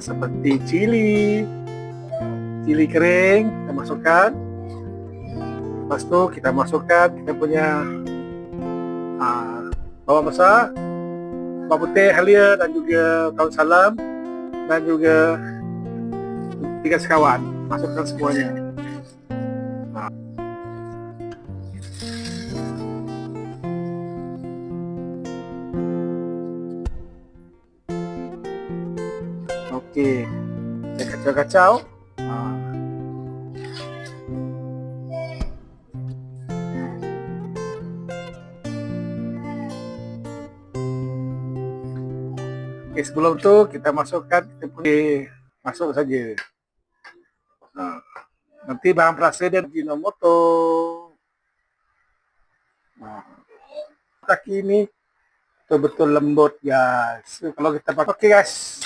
seperti cili, cili kering kita masukkan. Lepas itu kita masukkan kita punya ah, bawang besar, bawang putih halia dan juga daun salam dan juga tiga sekawan. Masukkan semuanya. Okey, saya kacau-kacau. Ah. Okey, sebelum tu kita masukkan kita boleh masuk saja. Ah. Nanti bahan perasa dia Ajinomoto. Ah. Kaki ini betul-betul lembut guys. Kalau kita pakai guys,